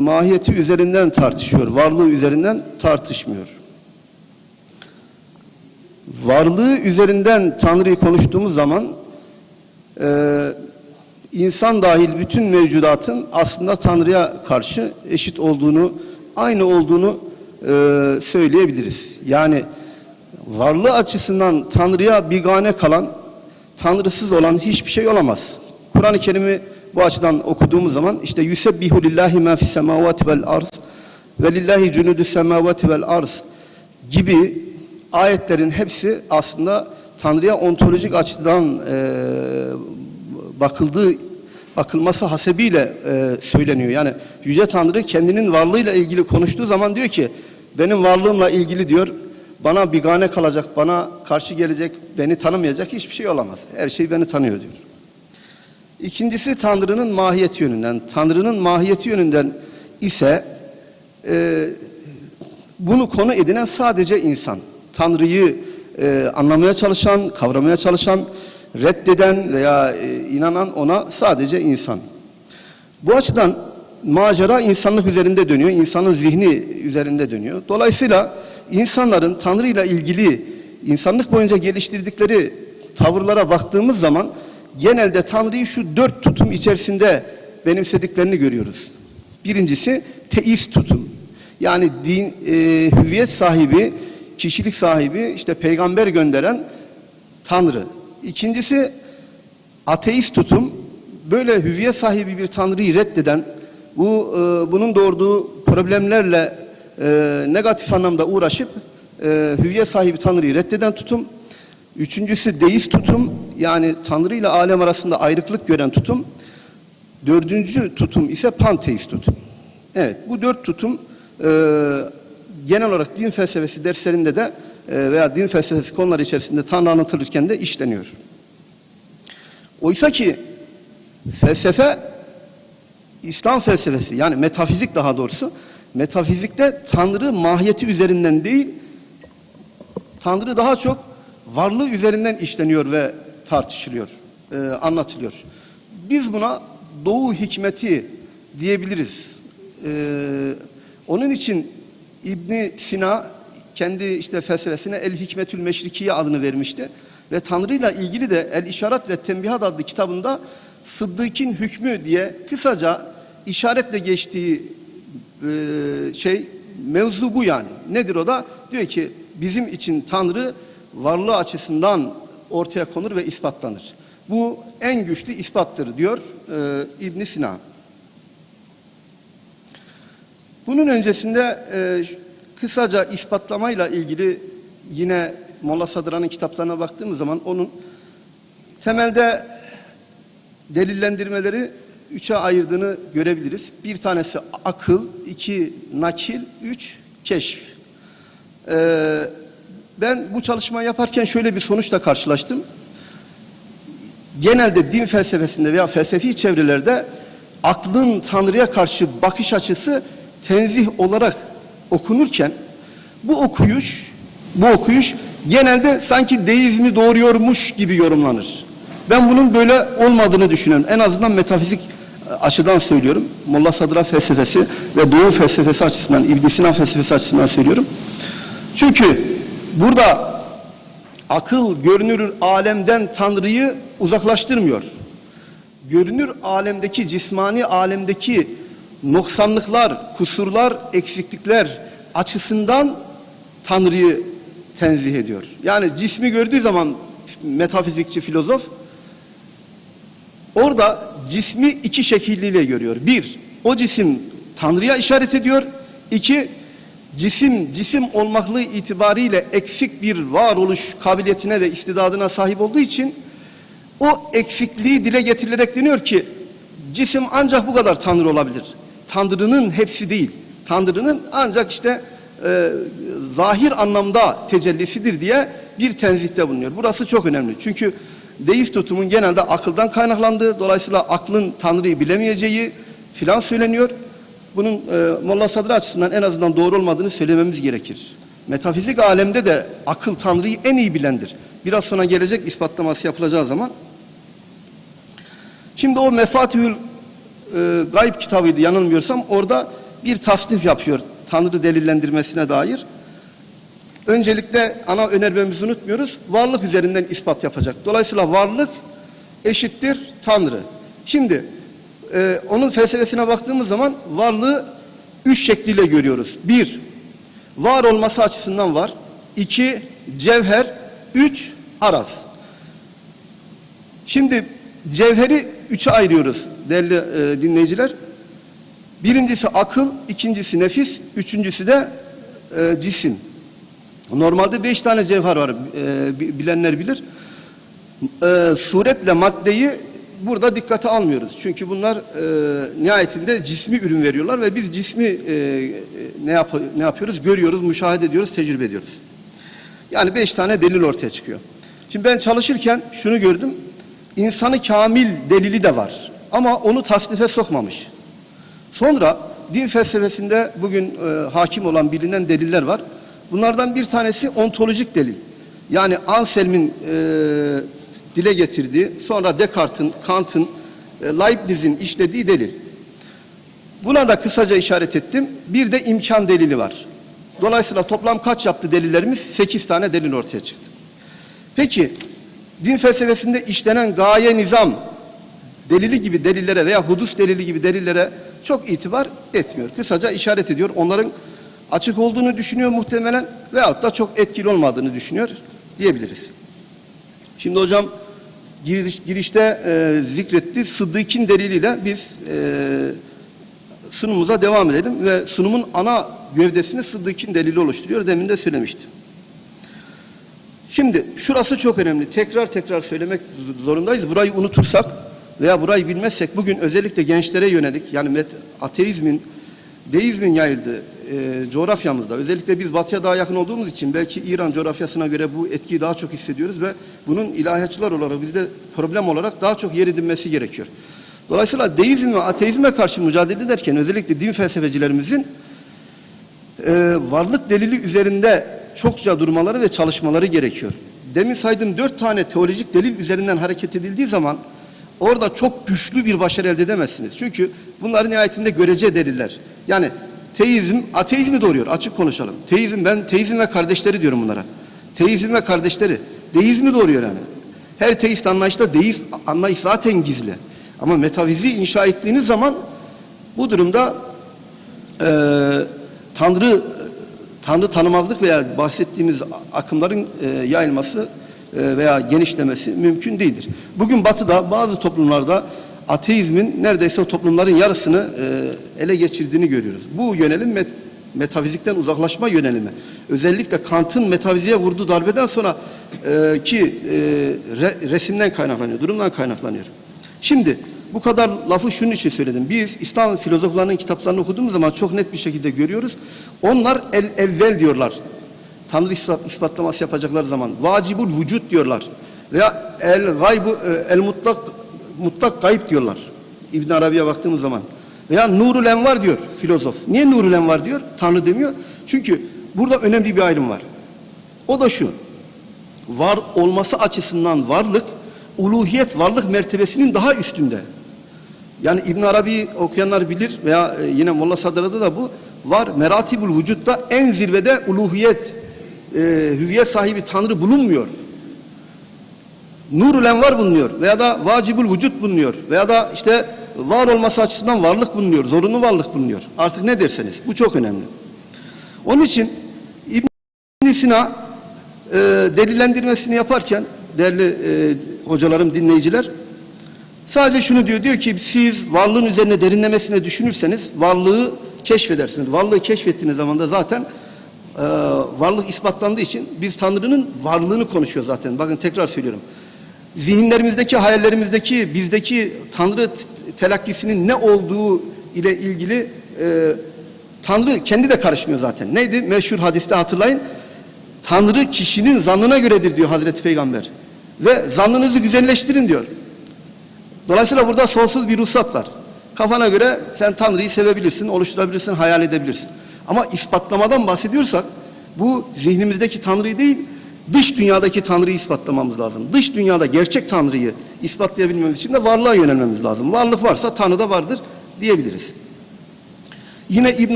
mahiyeti üzerinden tartışıyor, varlığı üzerinden tartışmıyor. Varlığı üzerinden Tanrı'yı konuştuğumuz zaman e, insan dahil bütün mevcudatın aslında Tanrı'ya karşı eşit olduğunu, aynı olduğunu e, söyleyebiliriz. Yani varlığı açısından Tanrı'ya bigane kalan, Tanrısız olan hiçbir şey olamaz. Kur'an-ı Kerim'i bu açıdan okuduğumuz zaman işte yusebbihu lillahi ma fis semavati vel arz ve lillahi cunudus semavati vel arz gibi ayetlerin hepsi aslında Tanrı'ya ontolojik açıdan e, bakıldığı bakılması hasebiyle e, söyleniyor. Yani Yüce Tanrı kendinin varlığıyla ilgili konuştuğu zaman diyor ki benim varlığımla ilgili diyor bana bigane kalacak, bana karşı gelecek, beni tanımayacak hiçbir şey olamaz. Her şey beni tanıyor diyor. İkincisi Tanrı'nın mahiyeti yönünden. Tanrı'nın mahiyeti yönünden ise e, bunu konu edinen sadece insan. Tanrı'yı e, anlamaya çalışan, kavramaya çalışan, reddeden veya e, inanan ona sadece insan. Bu açıdan macera insanlık üzerinde dönüyor, insanın zihni üzerinde dönüyor. Dolayısıyla insanların Tanrı ile ilgili insanlık boyunca geliştirdikleri tavırlara baktığımız zaman genelde Tanrı'yı şu dört tutum içerisinde benimsediklerini görüyoruz. Birincisi teist tutum. Yani din, e, hüviyet sahibi, kişilik sahibi, işte peygamber gönderen Tanrı. İkincisi ateist tutum. Böyle hüviyet sahibi bir Tanrı'yı reddeden, bu e, bunun doğurduğu problemlerle e, negatif anlamda uğraşıp e, hüviyet sahibi Tanrı'yı reddeden tutum. Üçüncüsü deist tutum yani Tanrı ile alem arasında ayrıklık gören tutum. Dördüncü tutum ise panteist tutum. Evet bu dört tutum e, genel olarak din felsefesi derslerinde de e, veya din felsefesi konuları içerisinde Tanrı anlatılırken de işleniyor. Oysa ki felsefe İslam felsefesi yani metafizik daha doğrusu metafizikte Tanrı mahiyeti üzerinden değil Tanrı daha çok varlığı üzerinden işleniyor ve tartışılıyor, e, anlatılıyor. Biz buna doğu hikmeti diyebiliriz. E, onun için İbni Sina kendi işte felsefesine El Hikmetül Meşrikiye adını vermişti. Ve Tanrı ile ilgili de El İşaret ve Tembihat adlı kitabında Sıddık'in hükmü diye kısaca işaretle geçtiği e, şey mevzu bu yani. Nedir o da? Diyor ki bizim için Tanrı varlığı açısından ortaya konur ve ispatlanır. Bu en güçlü ispattır diyor e, İbn Sina. Bunun öncesinde e, kısaca ispatlamayla ilgili yine Molla Sadıran'ın kitaplarına baktığımız zaman onun temelde delillendirmeleri üçe ayırdığını görebiliriz. Bir tanesi akıl, iki nakil, üç keşf. Ee, ben bu çalışmayı yaparken şöyle bir sonuçla karşılaştım. Genelde din felsefesinde veya felsefi çevrelerde aklın Tanrı'ya karşı bakış açısı tenzih olarak okunurken bu okuyuş bu okuyuş genelde sanki deizmi doğuruyormuş gibi yorumlanır. Ben bunun böyle olmadığını düşünüyorum. En azından metafizik açıdan söylüyorum. Molla Sadra felsefesi ve Doğu felsefesi açısından, İbn Sina felsefesi açısından söylüyorum. Çünkü burada akıl görünür alemden Tanrı'yı uzaklaştırmıyor. Görünür alemdeki, cismani alemdeki noksanlıklar, kusurlar, eksiklikler açısından Tanrı'yı tenzih ediyor. Yani cismi gördüğü zaman metafizikçi filozof orada cismi iki şekilliyle görüyor. Bir, o cisim Tanrı'ya işaret ediyor. İki, cisim cisim olmaklığı itibariyle eksik bir varoluş kabiliyetine ve istidadına sahip olduğu için o eksikliği dile getirilerek deniyor ki cisim ancak bu kadar Tanrı olabilir. Tanrı'nın hepsi değil. Tanrı'nın ancak işte e, zahir anlamda tecellisidir diye bir tenzihte bulunuyor. Burası çok önemli. Çünkü deist tutumun genelde akıldan kaynaklandığı, dolayısıyla aklın Tanrı'yı bilemeyeceği filan söyleniyor. Bunun e, Molla Sadri açısından en azından doğru olmadığını söylememiz gerekir. Metafizik alemde de akıl Tanrı'yı en iyi bilendir. Biraz sonra gelecek ispatlaması yapılacağı zaman. Şimdi o Mefatihül e, Gayb kitabıydı yanılmıyorsam orada bir tasnif yapıyor Tanrı delillendirmesine dair. Öncelikle ana önermemizi unutmuyoruz. Varlık üzerinden ispat yapacak. Dolayısıyla varlık eşittir Tanrı. Şimdi e, onun felsefesine baktığımız zaman varlığı üç şekliyle görüyoruz. Bir, var olması açısından var. İki, cevher. Üç, araz. Şimdi cevheri üçe ayırıyoruz değerli e, dinleyiciler. Birincisi akıl, ikincisi nefis, üçüncüsü de e, cisim. Normalde beş tane cevher var, e, bi- bilenler bilir. E, suretle maddeyi burada dikkate almıyoruz. Çünkü bunlar e, nihayetinde cismi ürün veriyorlar ve biz cismi e, e, ne, yap ne yapıyoruz? Görüyoruz, müşahede ediyoruz, tecrübe ediyoruz. Yani beş tane delil ortaya çıkıyor. Şimdi ben çalışırken şunu gördüm. İnsanı kamil delili de var. Ama onu tasnife sokmamış. Sonra din felsefesinde bugün e, hakim olan bilinen deliller var. Bunlardan bir tanesi ontolojik delil. Yani Anselm'in e, dile getirdiği, sonra Descartes'in, Kant'ın, e, Leibniz'in işlediği delil. Buna da kısaca işaret ettim. Bir de imkan delili var. Dolayısıyla toplam kaç yaptı delillerimiz? Sekiz tane delil ortaya çıktı. Peki din felsefesinde işlenen gaye nizam delili gibi delillere veya hudus delili gibi delillere çok itibar etmiyor. Kısaca işaret ediyor. Onların açık olduğunu düşünüyor muhtemelen veyahut da çok etkili olmadığını düşünüyor diyebiliriz. Şimdi hocam giriş, girişte e, zikretti Sıddık'in deliliyle biz e, sunumumuza devam edelim ve sunumun ana gövdesini Sıddık'in delili oluşturuyor. Demin de söylemiştim. Şimdi şurası çok önemli. Tekrar tekrar söylemek zorundayız. Burayı unutursak veya burayı bilmezsek bugün özellikle gençlere yönelik yani ateizmin, deizmin yayıldığı e, coğrafyamızda özellikle biz batıya daha yakın olduğumuz için belki İran coğrafyasına göre bu etkiyi daha çok hissediyoruz ve bunun ilahiyatçılar olarak bizde problem olarak daha çok yer edinmesi gerekiyor. Dolayısıyla deizm ve ateizme karşı mücadele ederken özellikle din felsefecilerimizin e, varlık delili üzerinde çokça durmaları ve çalışmaları gerekiyor. Demin saydığım dört tane teolojik delil üzerinden hareket edildiği zaman orada çok güçlü bir başarı elde edemezsiniz. Çünkü bunların nihayetinde görece deliller. Yani teizm ateizmi doğuruyor açık konuşalım. Teizm ben teizm ve kardeşleri diyorum bunlara. Teizm ve kardeşleri. Deizmi doğuruyor yani. Her teist anlayışta deist anlayış zaten gizli. Ama metafiziği inşa ettiğiniz zaman bu durumda e, Tanrı Tanrı tanımazlık veya bahsettiğimiz akımların e, yayılması e, veya genişlemesi mümkün değildir. Bugün Batı'da bazı toplumlarda ateizmin neredeyse toplumların yarısını e, ele geçirdiğini görüyoruz. Bu yönelim met, metafizikten uzaklaşma yönelimi. Özellikle Kant'ın metafiziğe vurduğu darbeden sonra e, ki e, re, resimden kaynaklanıyor, durumdan kaynaklanıyor. Şimdi bu kadar lafı şunun için söyledim. Biz İslam filozoflarının kitaplarını okuduğumuz zaman çok net bir şekilde görüyoruz. Onlar el evvel diyorlar. Tanrı ispat- ispatlaması yapacaklar zaman. Vacibul vücut diyorlar. Veya el gaybu e, el mutlak mutlak gayb diyorlar. İbn Arabi'ye baktığımız zaman. Veya nurul envar diyor filozof. Niye nurul envar diyor? Tanrı demiyor. Çünkü burada önemli bir ayrım var. O da şu. Var olması açısından varlık uluhiyet varlık mertebesinin daha üstünde. Yani İbn Arabi okuyanlar bilir veya e, yine Molla Sadra'da da bu var. Meratibul vücutta en zirvede uluhiyet e, hüviyet sahibi Tanrı bulunmuyor. Nurul envar bulunuyor veya da vacibul vücut bulunuyor veya da işte var olması açısından varlık bulunuyor, zorunlu varlık bulunuyor. Artık ne derseniz bu çok önemli. Onun için İbn Sina e, delillendirmesini yaparken değerli e, hocalarım, dinleyiciler sadece şunu diyor, diyor ki siz varlığın üzerine derinlemesine düşünürseniz varlığı keşfedersiniz. Varlığı keşfettiğiniz zaman da zaten e, varlık ispatlandığı için biz Tanrı'nın varlığını konuşuyor zaten. Bakın tekrar söylüyorum. Zihinlerimizdeki, hayallerimizdeki, bizdeki Tanrı telakkisinin ne olduğu ile ilgili e, Tanrı kendi de karışmıyor zaten. Neydi? Meşhur hadiste hatırlayın. Tanrı kişinin zannına göredir diyor Hazreti Peygamber. Ve zannınızı güzelleştirin diyor. Dolayısıyla burada sonsuz bir ruhsat var. Kafana göre sen Tanrı'yı sevebilirsin, oluşturabilirsin, hayal edebilirsin. Ama ispatlamadan bahsediyorsak bu zihnimizdeki Tanrı'yı değil, dış dünyadaki Tanrı'yı ispatlamamız lazım. Dış dünyada gerçek Tanrı'yı ispatlayabilmemiz için de varlığa yönelmemiz lazım. Varlık varsa Tanrı da vardır diyebiliriz. Yine İbn